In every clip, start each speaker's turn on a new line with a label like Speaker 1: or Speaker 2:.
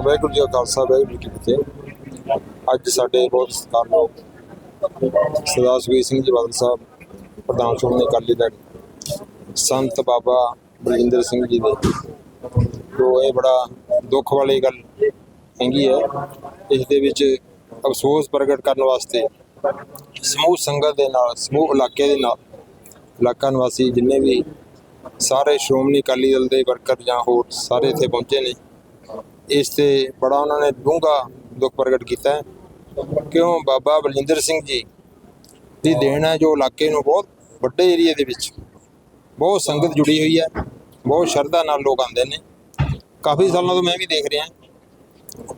Speaker 1: ਵਾਹਿਗੁਰੂ ਜੀ ਕਾ ਖਾਲਸਾ, ਵਾਹਿਗੁਰੂ ਜੀ ਕੀ ਫਤਿਹ। ਅੱਜ ਸਾਡੇ ਬਹੁਤ ਸਤਿਕਾਰਯੋਗ ਸਰਦਾਰ ਸੁਖਬੀਰ ਸਿੰਘ ਜੀ ਬਾਦਲ ਸਾਹਿਬ, ਪ੍ਰਧਾਨ ਸ਼੍ਰੋਮਣੀ ਅਕਾਲੀ ਦਲ, ਸੰਤ ਬਾਬਾ ਬਲਜਿੰਦਰ ਸਿੰਘ ਜੀ ਦੇ ਤੋਂ ਇਹ ਬੜਾ ਦੁੱਖ ਵਾਲੀ ਗੱਲ ਹੈਗੀ ਹੈ, ਇਸ ਦੇ ਵਿੱਚ ਅਫਸੋਸ ਪ੍ਰਗਟ ਕਰਨ ਵਾਸਤੇ ਸਮੂਹ ਸੰਗਤ ਦੇ ਨਾਲ, ਸਮੂਹ ਇਲਾਕੇ ਦੇ ਨਾਲ, ਇਲਾਕਾ ਨਿਵਾਸੀ ਜਿੰਨੇ ਵੀ ਸਾਰੇ ਸ਼੍ਰੋਮਣੀ ਅਕਾਲੀ ਦਲ ਦੇ ਵਰਕਰ ਜਾਂ ਹੋਰ ਸਾਰੇ ਇੱਥੇ ਪਹੁੰਚੇ ਨੇ ਇਸ ਤੇ ਬੜਾ ਉਹਨਾਂ ਨੇ ਡੂੰਘਾ ਦੁੱਖ ਪ੍ਰਗਟ ਕੀਤਾ ਹੈ। ਕਿਉਂ? ਬਾਬਾ ਬਲਜਿੰਦਰ ਸਿੰਘ ਜੀ ਦੀ ਦੇਣ ਹੈ ਜੋ ਇਲਾਕੇ ਨੂੰ ਬਹੁਤ ਵੱਡੇ ਏਰੀਆ ਦੇ ਵਿੱਚ ਬਹੁਤ ਸੰਗਤ ਜੁੜੀ ਹੋਈ ਹੈ। ਬਹੁਤ ਸ਼ਰਧਾ ਨਾਲ ਲੋਕ ਆਉਂਦੇ ਨੇ। ਕਾਫੀ ਸਾਲਾਂ ਤੋਂ ਮੈਂ ਵੀ ਦੇਖ ਰਿਹਾ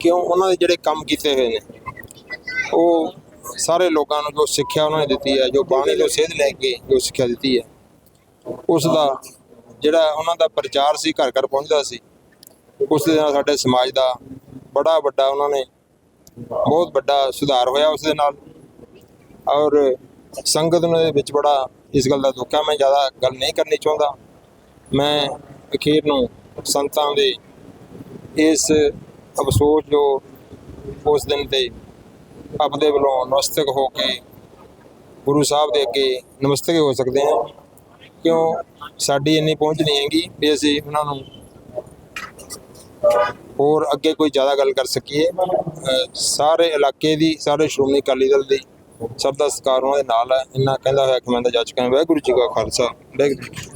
Speaker 1: ਕਿਉਂ? ਉਹਨਾਂ ਦੇ ਜਿਹੜੇ ਕੰਮ ਕੀਤੇ ਹੋਏ ਨੇ, ਉਹ ਸਾਰੇ ਲੋਕਾਂ ਨੂੰ ਜੋ ਸਿੱਖਿਆ ਉਹਨਾਂ ਨੇ ਦਿੱਤੀ ਹੈ, ਜੋ ਬਾਣੀ ਤੋਂ ਸੇਧ ਲੈ ਕੇ ਜੋ ਸਿੱਖਿਆ ਦਿੱਤੀ ਹੈ, ਉਸ ਦਾ ਜਿਹੜਾ ਉਹਨਾਂ ਦਾ ਪ੍ਰਚਾਰ ਸੀ ਘਰ ਘਰ ਪਹੁੰਚਦਾ ਸੀ ਉਸ ਦੇ ਨਾਲ ਸਾਡੇ ਸਮਾਜ ਦਾ ਬੜਾ ਵੱਡਾ ਉਹਨਾਂ ਨੇ ਬਹੁਤ ਵੱਡਾ ਸੁਧਾਰ ਹੋਇਆ ਉਸ ਦੇ ਨਾਲ। ਔਰ ਸੰਗਤ ਨੂੰ ਵਿੱਚ ਬੜਾ ਇਸ ਗੱਲ ਦਾ ਦੁੱਖ ਹੈ ਮੈਂ ਜ਼ਿਆਦਾ ਗੱਲ ਨਹੀਂ ਕਰਨੀ ਚਾਹੁੰਦਾ। ਮੈਂ ਅਖੀਰ ਨੂੰ ਸੰਤਾਂ ਦੇ ਇਸ ਅਫਸੋਸ ਜੋ ਉਸ ਦਿਨ ਤੇ ਆਪਦੇ ਵੱਲੋਂ ਨਮਸਤਕ ਹੋ ਕੇ ਗੁਰੂ ਸਾਹਿਬ ਦੇ ਅੱਗੇ ਨਮਸਤਕ ਹੋ ਸਕਦੇ ਹਾਂ। ਕਿਉਂ? ਸਾਡੀ ਇੰਨੀ ਪਹੁੰਚ ਨਹੀਂ ਹੈਗੀ ਵੀ ਅਸੀਂ ਉਹਨਾਂ ਨੂੰ ਹੋਰ ਅੱਗੇ ਕੋਈ ਜ਼ਿਆਦਾ ਗੱਲ ਕਰ ਸਕੀਏ, ਅਹ ਸਾਰੇ ਇਲਾਕੇ ਦੀ, ਸਾਰੇ ਸ਼੍ਰੋਮਣੀ ਅਕਾਲੀ ਦਲ ਦੀ ਸਭ ਦਾ ਸਤਿਕਾਰ ਉਹਨਾਂ ਦੇ ਨਾਲ ਹੈ। ਇੰਨਾ ਕਹਿੰਦਾ ਹੋਇਆ ਕਿ ਮੈਂ ਤਾਂ ਜੱਜ ਕਰਾਂ ਵਾਹਿਗੁਰੂ ਜੀ ਕਾ ਖਾਲਸਾ, ਵਾਹਿਗੁਰੂ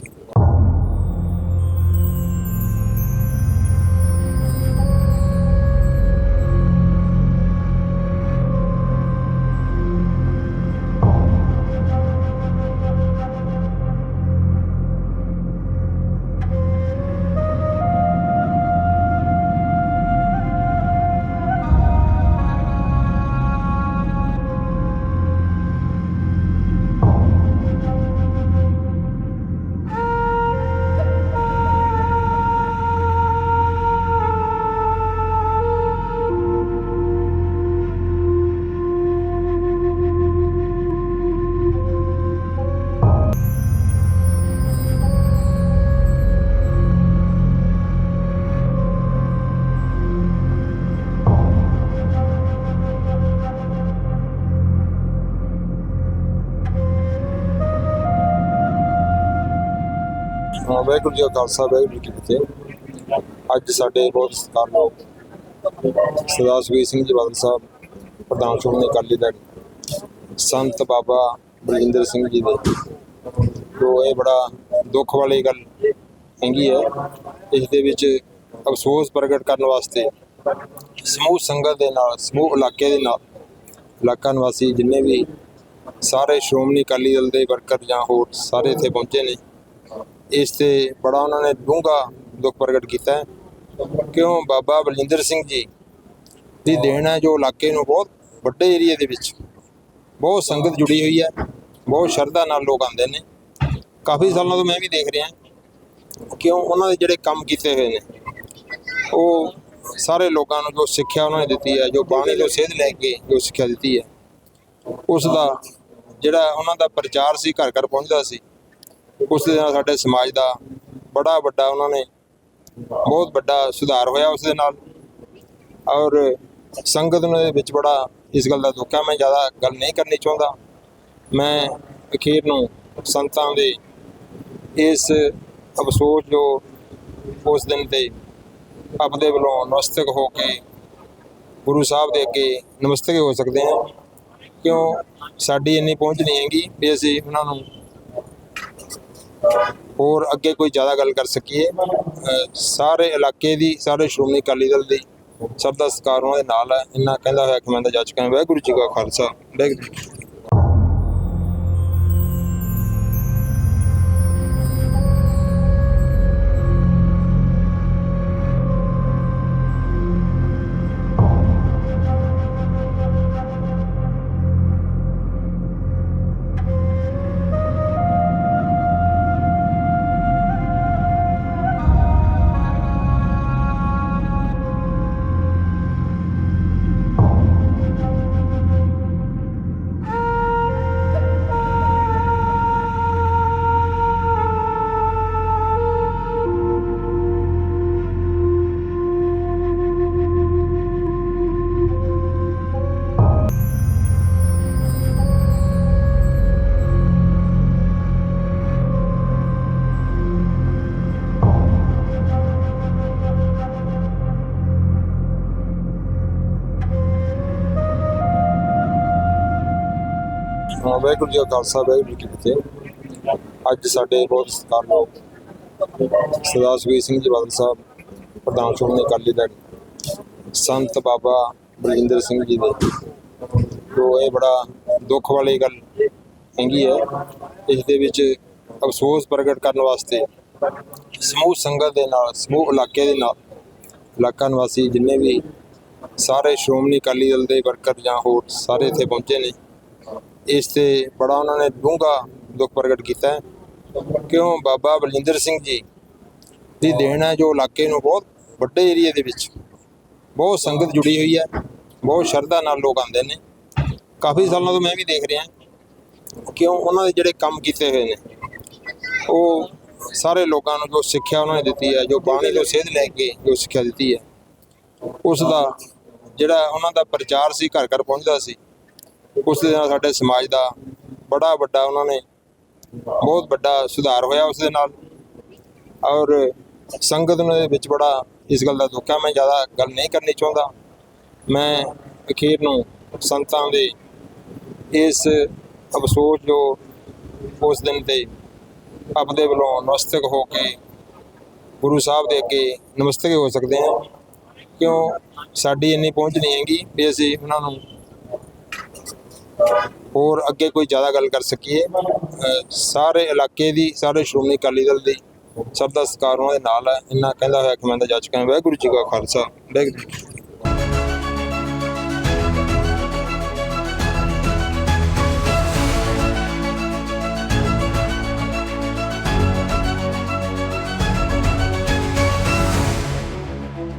Speaker 1: ਹਾਂ, ਵਾਹਿਗੁਰੂ ਜੀ ਕਾ ਖਾਲਸਾ ਵਾਹਿਗੁਰੂ ਜੀ ਕੀ ਫਤਿਹ। ਅੱਜ ਸਾਡੇ ਬਹੁਤ ਸਤਿਕਾਰਯੋਗ ਸਰਦਾਰ ਸੁਖਬੀਰ ਸਿੰਘ ਜੀ ਬਾਦਲ ਸਾਹਿਬ ਪ੍ਰਧਾਨ ਸ਼੍ਰੋਮਣੀ ਅਕਾਲੀ ਦਲ ਸੰਤ ਬਾਬਾ ਬਲਜਿੰਦਰ ਸਿੰਘ ਜੀ ਦੇ। ਤੋਂ ਇਹ ਬੜਾ ਦੁੱਖ ਵਾਲੀ ਗੱਲ ਹੈਗੀ ਹੈ। ਇਸ ਦੇ ਵਿੱਚ ਅਫਸੋਸ ਪ੍ਰਗਟ ਕਰਨ ਵਾਸਤੇ ਸਮੂਹ ਸੰਗਤ ਦੇ ਨਾਲ ਸਮੂਹ ਇਲਾਕੇ ਦੇ ਨਾਲ ਇਲਾਕਾ ਨਿਵਾਸੀ ਜਿੰਨੇ ਵੀ ਸਾਰੇ ਸ਼੍ਰੋਮਣੀ ਅਕਾਲੀ ਦਲ ਦੇ ਵਰਕਰ ਜਾਂ ਹੋਰ ਸਾਰੇ ਇੱਥੇ ਪਹੁੰਚੇ ਨੇ ਇਸ ਤੇ ਬੜਾ ਉਹਨਾਂ ਨੇ ਡੂੰਘਾ ਦੁੱਖ ਪ੍ਰਗਟ ਕੀਤਾ ਹੈ। ਕਿਉਂ? ਬਾਬਾ ਬਲਜਿੰਦਰ ਸਿੰਘ ਜੀ ਦੀ ਦੇਣ ਹੈ ਜੋ ਇਲਾਕੇ ਨੂੰ ਬਹੁਤ ਵੱਡੇ ਏਰੀਆ ਦੇ ਵਿੱਚ ਬਹੁਤ ਸੰਗਤ ਜੁੜੀ ਹੋਈ ਹੈ। ਬਹੁਤ ਸ਼ਰਧਾ ਨਾਲ ਲੋਕ ਆਉਂਦੇ ਨੇ। ਕਾਫੀ ਸਾਲਾਂ ਤੋਂ ਮੈਂ ਵੀ ਦੇਖ ਰਿਹਾ। ਕਿਉਂ? ਉਹਨਾਂ ਦੇ ਜਿਹੜੇ ਕੰਮ ਕੀਤੇ ਹੋਏ ਨੇ, ਉਹ ਸਾਰੇ ਲੋਕਾਂ ਨੂੰ ਜੋ ਸਿੱਖਿਆ ਉਹਨਾਂ ਨੇ ਦਿੱਤੀ ਹੈ, ਜੋ ਬਾਣੀ ਤੋਂ ਸੇਧ ਲੈ ਕੇ ਜੋ ਸਿੱਖਿਆ ਦਿੱਤੀ ਹੈ, ਉਸ ਦਾ ਜਿਹੜਾ ਉਹਨਾਂ ਦਾ ਪ੍ਰਚਾਰ ਸੀ, ਘਰ ਘਰ ਪਹੁੰਚਦਾ ਸੀ ਉਸ ਦੇ ਨਾਲ ਸਾਡੇ ਸਮਾਜ ਦਾ ਬੜਾ ਵੱਡਾ ਉਹਨਾਂ ਨੇ ਬਹੁਤ ਵੱਡਾ ਸੁਧਾਰ ਹੋਇਆ ਉਸ ਦੇ ਨਾਲ। ਔਰ ਸੰਗਤ ਨੂੰ ਵਿੱਚ ਬੜਾ ਇਸ ਗੱਲ ਦਾ ਦੁੱਖ ਹੈ ਮੈਂ ਜ਼ਿਆਦਾ ਗੱਲ ਨਹੀਂ ਕਰਨੀ ਚਾਹੁੰਦਾ। ਮੈਂ ਅਖੀਰ ਨੂੰ ਸੰਤਾਂ ਦੇ ਇਸ ਅਫਸੋਸ ਜੋ ਉਸ ਦਿਨ ਤੇ ਆਪਦੇ ਵੱਲੋਂ ਨਮਸਤਕ ਹੋ ਕੇ ਗੁਰੂ ਸਾਹਿਬ ਦੇ ਅੱਗੇ ਨਮਸਤਕ ਹੋ ਸਕਦੇ ਹਾਂ। ਕਿਉਂ? ਸਾਡੀ ਇੰਨੀ ਪਹੁੰਚ ਨਹੀਂ ਹੈਗੀ ਵੀ ਅਸੀਂ ਉਹਨਾਂ ਨੂੰ ਹੋਰ ਅੱਗੇ ਕੋਈ ਜ਼ਿਆਦਾ ਗੱਲ ਕਰ ਸਕੀਏ? ਸਾਰੇ ਇਲਾਕੇ ਦੀ, ਸਾਰੇ ਸ਼੍ਰੋਮਣੀ ਅਕਾਲੀ ਦਲ ਦੀ ਸਭ ਦਾ ਸਤਿਕਾਰ ਉਹਨਾਂ ਦੇ ਨਾਲ ਹੈ। ਇੰਨਾ ਕਹਿੰਦਾ ਹੋਇਆ ਕਿ ਮੈਂ ਤਾਂ ਜੱਜ ਕਰਾਂ ਵਾਹਿਗੁਰੂ ਜੀ ਕਾ ਖਾਲਸਾ, ਵਾਹਿਗੁਰੂ ਵਾਹਿਗੁਰੂ ਜੀ ਕਾ ਖਾਲਸਾ, ਵਾਹਿਗੁਰੂ ਜੀ ਕੀ ਫਤਿਹ। ਅੱਜ ਸਾਡੇ ਬਹੁਤ ਸਤਿਕਾਰਯੋਗ ਸਰਦਾਰ ਸੁਖਬੀਰ ਸਿੰਘ ਜੀ ਬਾਦਲ ਸਾਹਿਬ ਪ੍ਰਧਾਨ ਸ਼੍ਰੋਮਣੀ ਅਕਾਲੀ ਦਲ ਸੰਤ ਬਾਬਾ ਬਲਜਿੰਦਰ ਸਿੰਘ ਜੀ ਦੇ। ਤੋਂ ਇਹ ਬੜਾ ਦੁੱਖ ਵਾਲੀ ਗੱਲ ਹੈਗੀ ਹੈ, ਇਸ ਦੇ ਵਿੱਚ ਅਫਸੋਸ ਪ੍ਰਗਟ ਕਰਨ ਵਾਸਤੇ ਸਮੂਹ ਸੰਗਤ ਦੇ ਨਾਲ, ਸਮੂਹ ਇਲਾਕੇ ਦੇ ਨਾਲ, ਇਲਾਕਾ ਨਿਵਾਸੀ ਜਿੰਨੇ ਵੀ ਸਾਰੇ ਸ਼੍ਰੋਮਣੀ ਅਕਾਲੀ ਦਲ ਦੇ ਵਰਕਰ ਜਾਂ ਹੋਰ ਸਾਰੇ ਇੱਥੇ ਪਹੁੰਚੇ ਨੇ ਇਸ ਤੇ ਬੜਾ ਉਹਨਾਂ ਨੇ ਡੂੰਘਾ ਦੁੱਖ ਪ੍ਰਗਟ ਕੀਤਾ ਹੈ। ਕਿਉਂ? ਬਾਬਾ ਬਲਜਿੰਦਰ ਸਿੰਘ ਜੀ ਦੀ ਦੇਣ ਹੈ ਜੋ ਇਲਾਕੇ ਨੂੰ ਬਹੁਤ ਵੱਡੇ ਏਰੀਆ ਦੇ ਵਿੱਚ ਬਹੁਤ ਸੰਗਤ ਜੁੜੀ ਹੋਈ ਹੈ। ਬਹੁਤ ਸ਼ਰਧਾ ਨਾਲ ਲੋਕ ਆਉਂਦੇ ਨੇ। ਕਾਫੀ ਸਾਲਾਂ ਤੋਂ ਮੈਂ ਵੀ ਦੇਖ ਰਿਹਾ। ਕਿਉਂ? ਉਹਨਾਂ ਦੇ ਜਿਹੜੇ ਕੰਮ ਕੀਤੇ ਹੋਏ ਨੇ ਉਹ ਸਾਰੇ ਲੋਕਾਂ ਨੂੰ ਜੋ ਸਿੱਖਿਆ ਉਹਨਾਂ ਨੇ ਦਿੱਤੀ ਹੈ ਜੋ ਬਾਣੀ ਤੋਂ ਸੇਧ ਲੈ ਕੇ ਜੋ ਸਿੱਖਿਆ ਦਿੱਤੀ ਹੈ ਉਸ ਦਾ ਜਿਹੜਾ ਉਹਨਾਂ ਦਾ ਪ੍ਰਚਾਰ ਸੀ ਘਰ ਘਰ ਪਹੁੰਚਦਾ ਸੀ ਉਸ ਦੇ ਨਾਲ ਸਾਡੇ ਸਮਾਜ ਦਾ ਬੜਾ ਵੱਡਾ ਉਹਨਾਂ ਨੇ ਬਹੁਤ ਵੱਡਾ ਸੁਧਾਰ ਹੋਇਆ ਉਸ ਦੇ ਨਾਲ। ਔਰ ਸੰਗਤ ਦੇ ਵਿੱਚ ਬੜਾ ਇਸ ਗੱਲ ਦਾ ਦੁੱਖ ਹੈ ਮੈਂ ਜ਼ਿਆਦਾ ਗੱਲ ਨਹੀਂ ਕਰਨੀ ਚਾਹੁੰਦਾ। ਮੈਂ ਅਖੀਰ ਨੂੰ ਸੰਤਾਂ ਦੇ ਇਸ ਅਫਸੋਸ ਜੋ ਉਸ ਦਿਨ ਤੇ ਆਪਦੇ ਵੱਲੋਂ ਨਮਸਤਕ ਹੋ ਕੇ ਗੁਰੂ ਸਾਹਿਬ ਦੇ ਅੱਗੇ ਨਮਸਤਕ ਹੋ ਸਕਦੇ ਹਾਂ। ਕਿਉਂ? ਸਾਡੀ ਇੰਨੀ ਪਹੁੰਚ ਨਹੀਂ ਹੈਗੀ ਵੀ ਅਸੀਂ ਉਹਨਾਂ ਨੂੰ ਹੋਰ ਅੱਗੇ ਕੋਈ ਜ਼ਿਆਦਾ ਗੱਲ ਕਰ ਸਕੀਏ? ਸਾਰੇ ਇਲਾਕੇ ਦੀ, ਸਾਰੇ ਸ਼੍ਰੋਮਣੀ ਅਕਾਲੀ ਦਲ ਦੀ ਸਭ ਦਾ ਸਤਿਕਾਰ ਉਹਨਾਂ ਦੇ ਨਾਲ ਹੈ। ਇੰਨਾ ਕਹਿੰਦਾ ਹੋਇਆ ਕਿ ਮੈਂ ਦਾ ਜੱਜ ਕਹਿੰਦਾ ਵਾਹਿਗੁਰੂ ਜੀ ਕਾ ਖਾਲਸਾ, ਵਾਹਿਗੁਰੂ ਜੀ